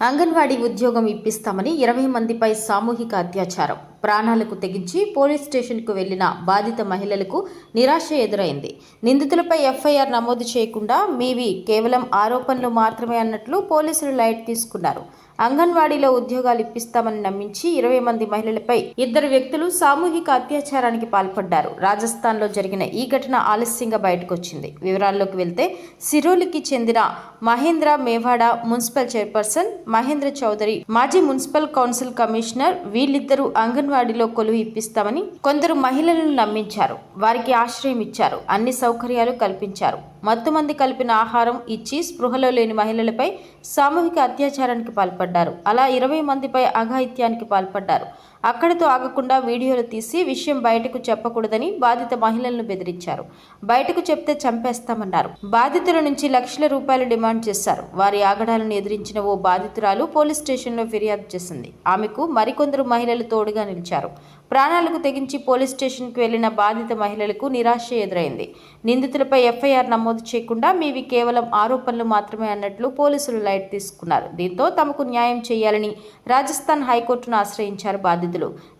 అంగన్వాడీ ఉద్యోగం ఇప్పిస్తామని ఇరవై మందిపై సామూహిక అత్యాచారం. ప్రాణాలకు తెగించి పోలీస్ స్టేషన్కు వెళ్ళిన బాధిత మహిళలకు నిరాశ ఎదురైంది. నిందితులపై ఎఫ్ఐఆర్ నమోదు చేయకుండా మీవి కేవలం ఆరోపణలు మాత్రమే అన్నట్లు పోలీసులు లైట్ తీసుకున్నారు. అంగన్వాడీలో ఉద్యోగాలు ఇప్పిస్తామని నమ్మించి ఇరవై మంది మహిళలపై ఇద్దరు వ్యక్తులు సామూహిక అత్యాచారానికి పాల్పడ్డారు. రాజస్థాన్లో జరిగిన ఈ ఘటన ఆలస్యంగా బయటకొచ్చింది. వివరాల్లోకి వెళ్తే సిరోలికి చెందిన మహేంద్ర మేవాడ మున్సిపల్ చైర్పర్సన్ మహేంద్ర చౌదరి మాజీ మున్సిపల్ కౌన్సిల్ కమిషనర్ వీళ్ళిద్దరూ అంగన్వాడీలో కొలువు ఇప్పిస్తామని కొందరు మహిళలను నమ్మించారు. వారికి ఆశ్రయం ఇచ్చారు. అన్ని సౌకర్యాలు కల్పించారు. మత్తుమంది కలిపిన ఆహారం ఇచ్చి స్పృహలో లేని మహిళలపై సామూహిక అత్యాచారానికి పాల్పడ్డారు. అలా ఇరవై మందిపై అఘాయిత్యానికి పాల్పడ్డారు. అక్కడితో ఆగకుండా వీడియోలు తీసి విషయం బయటకు చెప్పకూడదని బాధిత మహిళలను బెదిరించారు. బయటకు చెప్తే చంపేస్తామన్నారు. బాధితుల నుంచి లక్షల రూపాయలు డిమాండ్ చేశారు. వారి ఆగడాలను ఎదిరించిన ఓ బాధితురాలు పోలీస్ స్టేషన్లో ఫిర్యాదు చేసింది. ఆమెకు మరికొందరు మహిళలు తోడుగా నిలిచారు. ప్రాణాలకు తెగించి పోలీస్ స్టేషన్కి వెళ్ళిన బాధిత మహిళలకు నిరాశ ఎదురైంది. నిందితులపై ఎఫ్ఐఆర్ నమోదు చేయకుండా మీవి కేవలం ఆరోపణలు మాత్రమే అన్నట్లు పోలీసులు లైట్ తీసుకున్నారు. దీంతో తమకు న్యాయం చేయాలని రాజస్థాన్ హైకోర్టును ఆశ్రయించారు బాధితులు.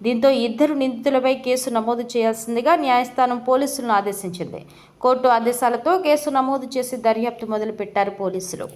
దీంతో ఇద్దరు నిందితులపై కేసు నమోదు చేయాల్సిందిగా న్యాయస్థానం పోలీసులను ఆదేశించింది. కోర్టు ఆదేశాలతో కేసు నమోదు చేసి దర్యాప్తు మొదలుపెట్టారు పోలీసులు.